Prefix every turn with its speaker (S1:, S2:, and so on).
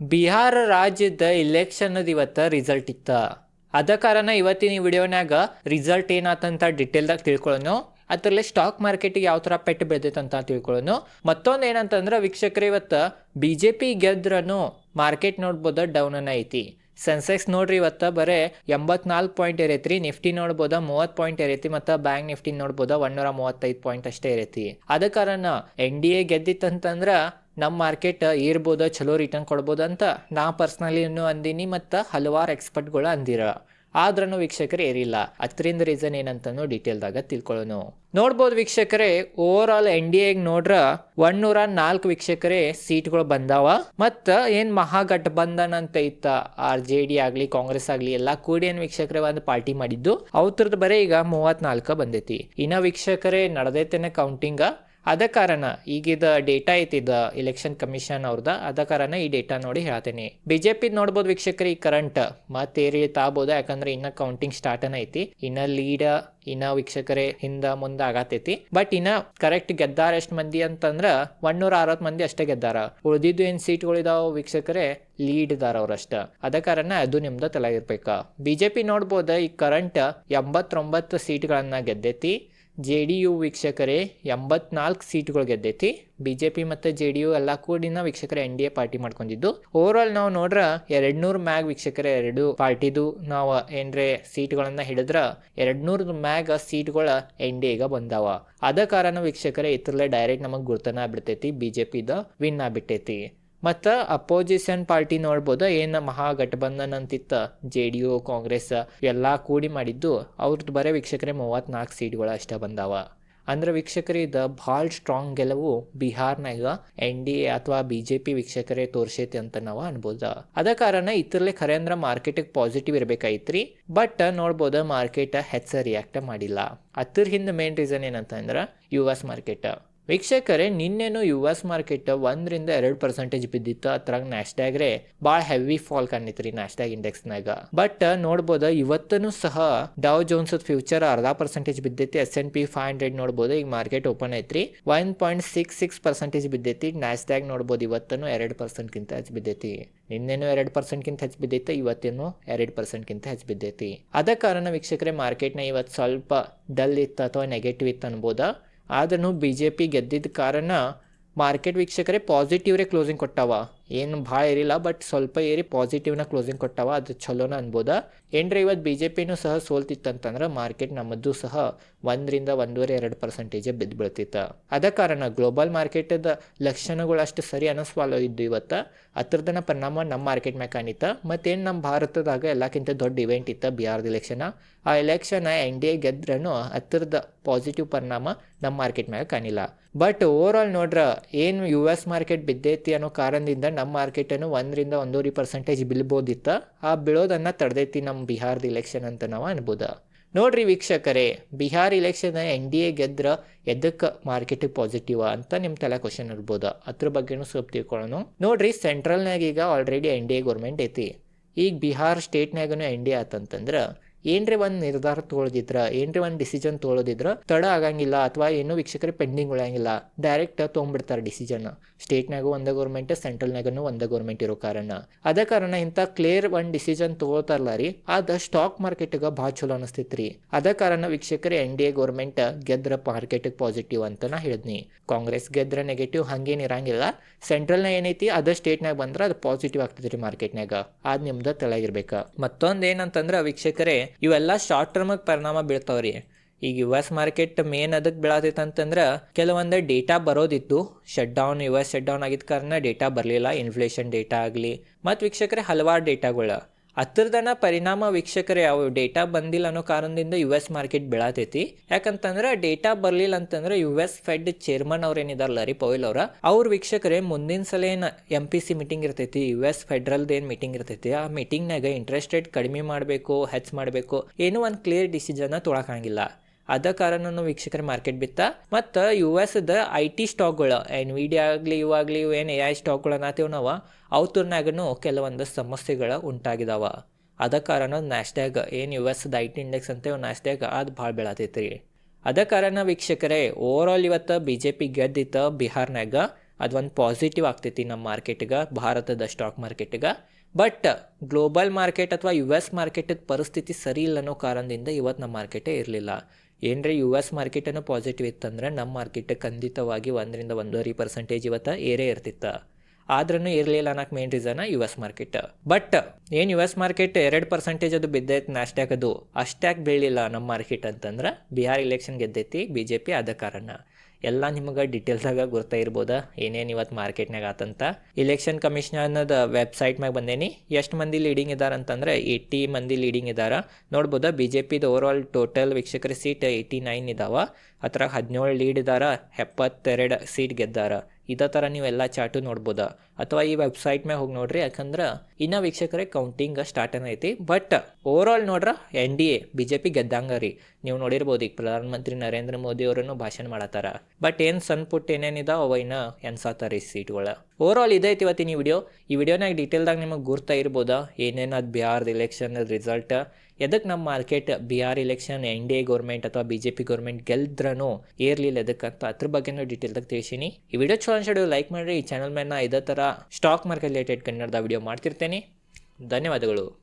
S1: ಬಿಹಾರ ರಾಜ್ಯದ ಇಲೆಕ್ಷನ್ ಇವತ್ತು ರಿಸಲ್ಟ್ ಇತ್ತ. ಅದ ಕಾರಣ ಇವತ್ತಿನ ಈ ವಿಡಿಯೋನಾಗ ರಿಸಲ್ಟ್ ಏನಾತಂತ ಡಿಟೇಲ್ದಾಗ ತಿಳ್ಕೊಳ್ಳೋನು ಅದರಲ್ಲಿ ಸ್ಟಾಕ್ ಮಾರ್ಕೆಟಿಗೆ ಯಾವ ಥರ ಪೆಟ್ಟು ಬೆಳೆದೈತಂತ ತಿಳ್ಕೊಳ್ಳೋನು ಮತ್ತೊಂದು ಏನಂತಂದ್ರೆ ವೀಕ್ಷಕರು ಇವತ್ತು ಬಿ ಜೆ ಪಿ ಗೆದ್ರನು ಮಾರ್ಕೆಟ್ ನೋಡ್ಬೋದು ಡೌನ್ ಐತಿ. ಸೆನ್ಸೆಕ್ಸ್ ನೋಡ್ರಿ ಇವತ್ತು ಬರೇ ಎಂಬತ್ನಾಲ್ಕು ಪಾಯಿಂಟ್ ಇರೈತ್ರಿ ನಿಫ್ಟಿ ನೋಡ್ಬೋದ, ಮೂವತ್ತು ಪಾಯಿಂಟ್ ಇರೈತಿ ಮತ್ತು ಬ್ಯಾಂಕ್ ನಿಫ್ಟಿ ನೋಡ್ಬೋದ ಒನ್ನೂರ ಮೂವತ್ತೈದು ಪಾಯಿಂಟ್ ಅಷ್ಟೇ ಇರೈತಿ ಅದ ಕಾರಣ ಎನ್ ಡಿ ಎ ಗೆದ್ದಿತ್ತಂತಂದ್ರ ನಮ್ಮ ಮಾರ್ಕೆಟ್ ಏರ್ಬೋದ ಚಲೋ ರಿಟರ್ನ್ ಕೊಡ್ಬೋದ ಅಂತ ನಾ ಪರ್ಸ್ನಲಿನೂ ಅಂದೀನಿ ಮತ್ತು ಹಲವಾರು ಎಕ್ಸ್ಪರ್ಟ್ಗಳು ಅಂದಿರ. ಆದ್ರೂ ವೀಕ್ಷಕರೇ ಏರಿಲ್ಲ. ಅದರಿಂದ ರೀಸನ್ ಏನಂತನೂ ಡೀಟೇಲ್ದಾಗ ತಿಳ್ಕೊಳ್ಳೋನು ನೋಡ್ಬೋದು ವೀಕ್ಷಕರೇ ಓವರ್ ಆಲ್ ಎನ್ ಡಿ ಎಗ್ ನೋಡ್ರ ಒನ್ನೂರ ನಾಲ್ಕು ವೀಕ್ಷಕರೇ ಸೀಟ್ಗಳು ಬಂದಾವ. ಮತ್ತ ಏನ್ ಮಹಾಗಠಬಂಧನ್ ಅಂತ ಇತ್ತ ಆರ್ ಜೆ ಡಿ ಆಗ್ಲಿ ಕಾಂಗ್ರೆಸ್ ಆಗ್ಲಿ, ಎಲ್ಲಾ ಕೂಡಿ ಏನ್ ವೀಕ್ಷಕರೇ ಒಂದು ಪಾರ್ಟಿ ಮಾಡಿದ್ದು ಅವ್ರದ್ದು ಬರೀ ಈಗ ಮೂವತ್ನಾಲ್ಕ ಬಂದೈತಿ. ಇನ್ನ ವೀಕ್ಷಕರೇ, ನಡೆದೈತೇನೆ ಕೌಂಟಿಂಗ ಅದ ಕಾರಣ ಈಗಿದ ಡೇಟಾ ಐತಿದ ಇಲೆಕ್ಷನ್ ಕಮಿಷನ್ ಅವ್ರದ ಅದ ಕಾರಣ ಈ ಡೇಟಾ ನೋಡಿ ಹೇಳ್ತೇನೆ. ಬಿಜೆಪಿ ನೋಡ್ಬೋದು ವೀಕ್ಷಕರಿ ಕರೆಂಟ್ ಮತ್ತೆ ಏರಿಳಿತ ಆಗ್ಬೋದು, ಯಾಕಂದ್ರೆ ಇನ್ನ ಕೌಂಟಿಂಗ್ ಸ್ಟಾರ್ಟ್ ಐತಿ. ಇನ್ನ ಲೀಡ್ ಇನ್ನ ವೀಕ್ಷಕರೇ ಹಿಂದ ಮುಂದ ಆಗತೈತಿ. ಬಟ್ ಇನ್ನ ಕರೆಕ್ಟ್ ಗೆದ್ದಾರ ಎಷ್ಟ್ ಮಂದಿ ಅಂತಂದ್ರ ಒನ್ನೂರ ಅರವತ್ ಮಂದಿ ಅಷ್ಟೇ ಗೆದ್ದಾರ. ಉಳಿದಿದ್ದು ಏನ್ ಸೀಟ್ಗಳಿದಾವ ವೀಕ್ಷಕರೇ? ಲೀಡ್ ಇದಾರ ಅವ್ರಷ್ಟ ಅದ ಕಾರಣ ಅದು ನಿಮ್ದ ಇರ್ಬೇಕ ಬಿಜೆಪಿ ನೋಡ್ಬೋದ ಈ ಕರೆಂಟ್ ಎಂಬತ್ತೊಂಬತ್ತು ಸೀಟ್ಗಳನ್ನ ಗೆದ್ದೈತಿ. ಜೆ ಡಿ ಯು ವೀಕ್ಷಕರೇ, ಎಂಬತ್ನಾಲ್ಕು ಸೀಟ್ಗಳು ಗೆದ್ದೈತಿ. ಬಿ ಜೆ ಪಿ ಮತ್ತು ಜೆ ಡಿ ಯು ಎಲ್ಲ ಕೂಡಿನ ವೀಕ್ಷಕರ ಎನ್ ಡಿ ಎ ಪಾರ್ಟಿ ಮಾಡ್ಕೊಂಡಿದ್ದು. ಓವರ್ ಆಲ್ ನಾವು ನೋಡ್ರ ಎರಡ್ ನೂರು ಮ್ಯಾಗ್ ವೀಕ್ಷಕರ ಎರಡು ಪಾರ್ಟಿದು. ನಾವು ಏನ್ರೆ ಸೀಟ್ಗಳನ್ನು ಹಿಡಿದ್ರ ಎರಡು ನೂರು ಮ್ಯಾಗ ಸೀಟ್ಗಳ ಎನ್ ಡಿ ಎಗ ಬಂದಾವ. ಅದ ಕಾರಣ ವೀಕ್ಷಕರೇ ಇತರಲ್ಲೇ ಡೈರೆಕ್ಟ್ ನಮಗೆ ಗುರ್ತನ ಆಗ್ಬಿಡ್ತೈತಿ ಬಿ ಜೆ ಪಿದ ವಿನ್ ಆಗ್ಬಿಟ್ಟೈತಿ. ಮತ್ತು ಅಪೋಸಿಷನ್ ಪಾರ್ಟಿ ನೋಡ್ಬೋದು, ಏನು ಮಹಾಗಠಬಂಧನ್ ಅಂತಿತ್ತು ಜೆ ಡಿ ಯು, ಕಾಂಗ್ರೆಸ್ ಎಲ್ಲ ಕೂಡಿ ಮಾಡಿದ್ದು ಅವ್ರದ್ದು ಬರೀ ವೀಕ್ಷಕರೇ ಮೂವತ್ತ್ನಾಲ್ಕು ಸೀಟ್ಗಳು ಅಷ್ಟೇ ಬಂದಾವ. ಅಂದ್ರೆ ವೀಕ್ಷಕರೇ, ಇದು ಭಾಳ ಸ್ಟ್ರಾಂಗ್ ಗೆಲುವು ಬಿಹಾರ್ನಾಗ ಎನ್ ಡಿ ಎ ಅಥವಾ ಬಿ ಜೆ ಪಿ ವೀಕ್ಷಕರೇ ತೋರ್ಸೈತಿ ಅಂತ ನಾವು ಅನ್ಬೋದ. ಅದ ಕಾರಣ ಇದ್ರಲ್ಲೇ ಖರೆ ಅಂದ್ರೆ ಮಾರ್ಕೆಟಿಗೆ ಪಾಸಿಟಿವ್ ಇರ್ಬೇಕಾಯ್ತ್ರಿ, ಬಟ್ ನೋಡ್ಬೋದು ಮಾರ್ಕೆಟ್ ಹೆಚ್ಚ ರಿಯಾಕ್ಟ್ ಮಾಡಿಲ್ಲ. ಅದ್ರ ಹಿಂದೆ ಮೇನ್ ರೀಸನ್ ಏನಂತಂದ್ರೆ ಯು ಎಸ್ ಮಾರ್ಕೆಟ್ ವೀಕ್ಷಕರೇ, ನಿನ್ನೆನು ಯು ಎಸ್ ಮಾರ್ಕೆಟ್ ಒಂದರಿಂದ ಎರಡು ಪರ್ಸೆಂಟೇಜ್ ಬಿದ್ದಿತ್ತು. ಅದ್ರಾಗ ನ್ಯಾಸ್ಡ್ಯಾಗ್ರೆ ಭಾಳ ಹೆವಿ ಫಾಲ್ ಕಾಣಿತ್ರಿ ನ್ಯಾಸ್ಡ್ಯಾಗ್ ಇಂಡೆಕ್ಸ್ನಾಗ ಬಟ್ ನೋಡ್ಬೋದು, ಇವತ್ತನು ಸಹ ಡಾವ್ ಜೋನ್ಸ್ ಫ್ಯೂಚರ್ ಅರ್ಧ percentage ಬಿದ್ದೈತಿ. S and P five hundred ನೋಡ್ಬೋದು, ಈಗ ಮಾರ್ಕೆಟ್ ಓಪನ್ ಐತ್ರಿ. One point six six percentage ಬಿದ್ದೈತಿ. Nasdaq ನೋಡ್ಬೋದು, ಇವತ್ತನು ಎರಡು ಪರ್ಸೆಂಟ್ಗಿಂತ ಹೆಚ್ಚು ಬಿದ್ದೈತಿ. ನಿನ್ನೆನು ಎರಡು ಪರ್ಸೆಂಟ್ಗಿಂತ ಹೆಚ್ಚು ಬಿದ್ದೈತೆ, ಇವತ್ತೇನು ಎರಡು ಪರ್ಸೆಂಟ್ಗಿಂತ ಹೆಚ್ಚು ಬಿದ್ದೈತಿ. ಅದ ಕಾರಣ ವೀಕ್ಷಕರೇ ಮಾರ್ಕೆಟ್ನ ಇವತ್ತು ಸ್ವಲ್ಪ ಡಲ್ ಇತ್ತು ಅಥವಾ ನೆಗೆಟಿವ್ ಇತ್ತು ಅನ್ಬೋದಾ. ಆದ್ರೂ ಬಿ ಜೆ ಪಿ ಗೆದ್ದಿದ್ದ ಕಾರಣ ಮಾರ್ಕೆಟ್ ವೀಕ್ಷಕರೇ ಪಾಸಿಟಿವ್ರೇ ಕ್ಲೋಸಿಂಗ್ ಕೊಟ್ಟಾವ. ಏನು ಭಾಳ ಏರಿಲ್ಲ ಬಟ್ ಸ್ವಲ್ಪ ಏರಿ ಪಾಸಿಟಿವ್ನ ಕ್ಲೋಸಿಂಗ್ ಕೊಟ್ಟಾವ, ಅದು ಚಲೋನ ಅನ್ಬೋದ. ಏನ್ರಿ ಇವತ್ತು ಬಿ ಜೆ ಪಿನೂ ಸಹ ಸೋಲ್ತಿತ್ತಂತಂದ್ರೆ ಮಾರ್ಕೆಟ್ ನಮ್ಮದು ಸಹ ಒಂದರಿಂದ ಒಂದೂವರೆ ಎರಡು ಪರ್ಸೆಂಟೇಜ್ ಬಿದ್ದು ಬೀಳ್ತಿತ್ತು. ಅದ ಕಾರಣ ಗ್ಲೋಬಲ್ ಮಾರ್ಕೆಟದ ಲಕ್ಷಣಗಳು ಅಷ್ಟು ಸರಿ ಅನಿಸ್ವಾಲೋ ಇದ್ದು ಇವತ್ತು. ಅದ್ರದನ ಪರಿಣಾಮ ನಮ್ಮ ಮಾರ್ಕೆಟ್ ಮ್ಯಾಗ ಕಾಣಿತ್ತ ಮತ್ತೇನು ನಮ್ಮ ಭಾರತದಾಗ ಎಲ್ಲಕ್ಕಿಂತ ದೊಡ್ಡ ಇವೆಂಟ್ ಇತ್ತು ಬಿಹಾರದ ಎಲೆಕ್ಷನ್ ಆ ಎಲೆಕ್ಷನ್ ಎನ್ ಡಿ ಎ ಗೆದ್ರೂ ಹತ್ರದ ಪಾಸಿಟಿವ್ ಪರಿಣಾಮ ನಮ್ಮ ಮಾರ್ಕೆಟ್ ಮ್ಯಾಗ ಕಾಣಿಲ್ಲ ಬಟ್ ಓವರ್ ಆಲ್ ನೋಡ್ರ, ಏನು ಯು ಎಸ್ ಮಾರ್ಕೆಟ್ ಬಿದ್ದೈತಿ ಅನ್ನೋ ಕಾರಣದಿಂದ ನಮ್ಮ ಮಾರ್ಕೆಟನ್ನು ಒಂದರಿಂದ ಒಂದೂವರೆ ಪರ್ಸೆಂಟೇಜ್ ಬೀಳ್ಬೋದಿತ್ತ. ಆ ಬೀಳೋದನ್ನು ತಡೆದೈತಿ ನಮ್ಮ ಬಿಹಾರದ ಇಲೆಕ್ಷನ್ ಅಂತ ನಾವು ಅನ್ಬೋದ. ನೋಡ್ರಿ ವೀಕ್ಷಕರೇ, Bihar election N D A ಗೆದ್ರ ಎದಕ್ಕೆ ಮಾರ್ಕೆಟ್ ಪಾಸಿಟಿವ್ ಅಂತ ನಿಮ್ಮ ತಲೆ ಕ್ವಶನ್ ಇರ್ಬೋದು. ಅದ್ರ ಬಗ್ಗೆನೂ ಸ್ವಲ್ಪ ತಿಳ್ಕೊಳ್ಳೋಣ ನೋಡ್ರಿ ಸೆಂಟ್ರಲ್ನಾಗ ಈಗ already N D A government ಐತಿ. ಈಗ ಬಿಹಾರ್ ಸ್ಟೇಟ್ನಾಗೂ ಎನ್ ಡಿ ಎ ಆತಂತಂದ್ರೆ ಏನ್ರಿ ಒಂದು ನಿರ್ಧಾರ ತೊಗೊಳದಿದ್ರ, ಏನ್ರಿ ಒಂದು ಡಿಸಿಷನ್ ತೊಗೊಳೋದಿದ್ರ ತಡ ಆಗಂಗಿಲ್ಲ ಅಥವಾ ಏನು ವೀಕ್ಷಕರಿಗೆ ಪೆಂಡಿಂಗ್ ಉಳಿಯಂಗಿಲ್ಲ. ಡೈರೆಕ್ಟ್ ತೊಗೊಂಡ್ಬಿಡ್ತಾರೆ ಡಿಸಿಷನ್ ಸ್ಟೇಟ್ನಾಗೂ ಒಂದೇ ಗೌರ್ಮೆಂಟ್ ಸೆಂಟ್ರಲ್ನಾಗೂ ಒಂದೇ ಗೌರ್ಮೆಂಟ್ ಇರೋ ಕಾರಣ. ಅದ ಕಾರಣ ಇಂಥ ಕ್ಲಿಯರ್ ಒಂದು ಡಿಸಿಷನ್ ತೊಗೊಳ್ತಾರಲ್ಲ ರೀ, ಅದ ಸ್ಟಾಕ್ ಮಾರ್ಕೆಟ್ಗೆ ಭಾಳ ಚಲೋ ಅನಿಸ್ತೈತ್ರಿ. ಅದ ಕಾರಣ ವೀಕ್ಷಕರು ಎನ್ ಡಿ ಎ ಗೌರ್ಮೆಂಟ್ ಗೆದ್ರ ಮಾರ್ಕೆಟ್ಗೆ ಪಾಸಿಟಿವ್ ಅಂತ ನಾ ಹೇಳಿದ್ನಿ. ಕಾಂಗ್ರೆಸ್ ಗೆದ್ರ ನೆಗೆಟಿವ್ ಹಂಗೇನು ಇರಂಗಿಲ್ಲ. ಸೆಂಟ್ರಲ್ನ ಏನೈತಿ, ಅದ ಸ್ಟೇಟ್ನಾಗ ಬಂದ್ರೆ ಅದು ಪಾಸಿಟಿವ್ ಆಗ್ತೈತ್ರಿ ಮಾರ್ಕೆಟ್ನಾಗ ಅದ್ ನಿಮ್ದು ತೆಳಗಿರ್ಬೇಕ ಮತ್ತೊಂದು ಏನಂತಂದ್ರೆ ವೀಕ್ಷಕರೇ ಇವೆಲ್ಲ ಶಾರ್ಟ್ ಟರ್ಮಿಗೆ ಪರಿಣಾಮ ಬೀಳ್ತಾವ್ರಿ. ಈಗ ಯು ಎಸ್ ಮಾರ್ಕೆಟ್ ಮೇನ್ ಅದಕ್ಕೆ ಬೀಳತೈತೆ ಅಂತಂದ್ರೆ ಕೆಲವೊಂದು data ಬರೋದಿತ್ತು. Shut down U S shut down ಆಗಿದ್ದ ಕಾರಣ ಡೇಟಾ ಬರಲಿಲ್ಲ. ಇನ್ಫ್ಲೇಷನ್ ಡೇಟಾ ಆಗಲಿ. ಮತ್ತು ವೀಕ್ಷಕರೇ ಹಲವಾರು ಡೇಟಾಗಳು ಹತ್ತಿರದನ ಪರಿಣಾಮ ವೀಕ್ಷಕರೇ ಯಾವ ಡೇಟಾ ಬಂದಿಲ್ಲ ಅನ್ನೋ ಕಾರಣದಿಂದ ಯು ಎಸ್ ಮಾರ್ಕೆಟ್ ಬೆಳತೈತಿ. ಯಾಕಂತಂದ್ರೆ, ಡೇಟಾ ಬರಲಿಲ್ಲ ಅಂತಂದ್ರೆ ಯು ಎಸ್ ಫೆಡ್ ಚೇರ್ಮನ್ ಅವ್ರು ಏನಿದಾರಲ್ಲ ರೀ ಪೌಲ್ ಅವರ. ಅವ್ರ ವೀಕ್ಷಕರೇ, ಮುಂದಿನ ಸಲ ಏನು ಎಂ ಪಿ ಸಿ ಮೀಟಿಂಗ್ ಇರ್ತೈತಿ ಯು ಎಸ್ ಫೆಡ್ರಲ್ದು ಏನು ಮೀಟಿಂಗ್ ಇರ್ತೈತಿ, ಆ ಮೀಟಿಂಗ್ನಾಗ ಇಂಟ್ರೆಸ್ಟ್ ರೇಟ್ ಕಡಿಮೆ ಮಾಡಬೇಕು ಹೆಚ್ಚು ಮಾಡಬೇಕು, ಏನೋ ಒಂದು ಕ್ಲಿಯರ್ ಡಿಸಿಷನ್ನ ತೊಗೊಳಕಾಗಿಲ್ಲ ಅದ ಕಾರಣನು ವೀಕ್ಷಕರ ಮಾರ್ಕೆಟ್ ಬಿತ್ತ. ಮತ್ತು ಯು ಎಸ್ ದ ಐ ಟಿ ಸ್ಟಾಕ್ಗಳು ಎನ್ವಿಡಿಯಾ ಆಗಲಿ ಇವಾಗಲಿ ಇವು ಏನು ಎ ಐ ಸ್ಟಾಕ್ಗಳು ಅನ್ನತ್ತೀವಿ ನಾವು ಅವ್ತರ್ನಾಗೂ ಕೆಲವೊಂದು ಸಮಸ್ಯೆಗಳು ಉಂಟಾಗಿದಾವ. ಅದ ಕಾರಣ ನ್ಯಾಸ್ಡ್ಯಾಗ್ ಏನು ಯು ಎಸ್ ದ ಐ ಟಿ ಇಂಡೆಕ್ಸ್ ಅಂತೇವೆ ನ್ಯಾಸ್ಡ್ಯಾಗ್ ಅದು ಭಾಳ ಬೆಳತೈತಿ ರೀ ಅದ ಕಾರಣ ವೀಕ್ಷಕರೇ ಓವರ್ ಆಲ್ ಇವತ್ತು ಬಿ ಜೆ ಪಿ ಗೆದ್ದಿತ್ತು ಬಿಹಾರ್ನಾಗ ಅದೊಂದು ಪಾಸಿಟಿವ್ ಆಗ್ತೈತಿ ನಮ್ಮ ಮಾರ್ಕೆಟ್ಗೆ ಭಾರತದ ಸ್ಟಾಕ್ ಮಾರ್ಕೆಟ್ಗೆ ಬಟ್ ಗ್ಲೋಬಲ್ ಮಾರ್ಕೆಟ್ ಅಥವಾ ಯು ಎಸ್ ಮಾರ್ಕೆಟದ ಪರಿಸ್ಥಿತಿ ಸರಿ ಇಲ್ಲ ಅನ್ನೋ ಕಾರಣದಿಂದ ಇವತ್ತು ನಮ್ಮ ಮಾರ್ಕೆಟೇ ಇರಲಿಲ್ಲ. ಏನರೇ ಯು ಎಸ್ ಮಾರ್ಕೆಟನ್ನು ಪಾಸಿಟಿವ್ ಇತ್ತಂದ್ರೆ ನಮ್ಮ ಮಾರ್ಕೆಟ್ ಖಂಡಿತವಾಗಿ ಒಂದರಿಂದ ಒಂದೂವರೆ ಪರ್ಸೆಂಟೇಜ್ ಇವತ್ತು ಏರೇ ಇರ್ತಿತ್ತು. ಆದ್ರೂ ಇರಲಿಲ್ಲ ಅನ್ನೋಕೆ main reason U S market but ಏನು ಯು ಎಸ್ ಮಾರ್ಕೆಟ್ ಎರಡು ಪರ್ಸೆಂಟೇಜ್ ಅದು ಬಿದ್ದೈತೆ ನಾಸ್ಟ್ಯಾಕ್ ಅದು. ಅಷ್ಟ್ಯಾಕೆ ಬೀಳಿಲ್ಲ ನಮ್ಮ ಮಾರ್ಕೆಟ್ ಅಂತಂದ್ರೆ ಬಿಹಾರ್ ಇಲೆಕ್ಷನ್ ಗೆದ್ದೈತಿ ಬಿ ಜೆ ಪಿ ಆದ ಕಾರಣ. ಎಲ್ಲ ನಿಮಗೆ ಡೀಟೇಲ್ಸಾಗ ಗುರ್ತಾ ಇರ್ಬೋದ ಏನೇನು ಇವತ್ತು ಮಾರ್ಕೆಟ್ನಾಗ ಆತಂತ? ಇಲೆಕ್ಷನ್ ಕಮಿಷನ್ ಅನ್ನೋದು ವೆಬ್ಸೈಟ್ ಮ್ಯಾಗ ಬಂದೇನಿ. ಎಷ್ಟು ಮಂದಿ ಲೀಡಿಂಗ್ ಇದ್ದಾರೆ ಅಂತಂದ್ರೆ ಏಯ್ಟಿ ಮಂದಿ ಲೀಡಿಂಗ್ ಇದ್ದಾರೆ ನೋಡ್ಬೋದಾ ಬಿ ಜೆ ಪಿದು ಓವರ್ ಆಲ್ ಟೋಟಲ್ ವೀಕ್ಷಕರ ಸೀಟ್ ಏಯ್ಟಿ ನೈನ್ ಇದಾವ. ಅದ್ರಾಗ ಹದಿನೇಳು ಲೀಡ್ ಇದಾರ, ಎಪ್ಪತ್ತೆರಡು ಸೀಟ್ ಗೆದ್ದಾರ. ಇದೇ ಥರ ನೀವೆಲ್ಲ ಚಾಟು ನೋಡ್ಬೋದು? ಅಥವಾ ಈ ವೆಬ್ಸೈಟ್ ಮೇಲೆ ಹೋಗಿ ನೋಡ್ರಿ, ಯಾಕಂದ್ರೆ ಇನ್ನು ವೀಕ್ಷಕರೇ ಕೌಂಟಿಂಗ್ ಸ್ಟಾರ್ಟ್ ಐತಿ ಬಟ್ ಓವರ್ ಆಲ್ ನೋಡ್ರ N D A B J P ರೀ. ನೀವು ನೋಡಿರ್ಬೋದು, ಈಗ ಪ್ರಧಾನಮಂತ್ರಿ ನರೇಂದ್ರ ಮೋದಿ ಅವರನ್ನು ಭಾಷಣ ಮಾಡತ್ತಾರ. ಬಟ್ ಏನು ಸಣ್ಣ ಪುಟ್ಟ ಏನೇನಿದಾವ ಅವ ಇನ್ನ ಎನ್ಸಾತಾರ ಈ ಸೀಟ್ಗಳ. ಓವರ್ ಆಲ್ ಇದೈತಿ ಇವತ್ತಿನ ಈ ವಿಡಿಯೋ ಈ ವಿಡಿಯೋನಾಗ ಡೀಟೇಲ್ದಾಗ ನಿಮಗೆ ಗುರ್ತಾ ಇರ್ಬೋದಾ? ಏನೇನು ಅದು ಬಿಹಾರ್ದ ಇಲೆಕ್ಷನ್ ರಿಸಲ್ಟ್ ಎದಕ್ಕೆ ನಮ್ಮ market B R election N D A government ಅಥವಾ ಬಿ ಜೆ ಪಿ ಗೌರ್ಮೆಂಟ್ ಗೆಲ್ದ್ರೂ ಏರ್ಲಿಲ್ಲ ಎದಕ್ಕಂತ ಅದ್ರ ಬಗ್ಗೆನೂ ಡೀಟೇಲ್ದಾಗ ತಿಳಿಸೀನಿ. ಈ ವಿಡಿಯೋ ಚಲೋ ಅನ್ಸೋದು ಲೈಕ್ ಮಾಡಿರಿ. ಈ ಚಾನಲ್ ಮೇಲೆ ಇದೇ ಥರ ಸ್ಟಾಕ್ ಮಾರ್ಕೆಟ್ ರಿಲೇಟೆಡ್ ಕನ್ನಡದ ವಿಡಿಯೋ ಮಾಡ್ತಿರ್ತೇನೆ. ಧನ್ಯವಾದಗಳು.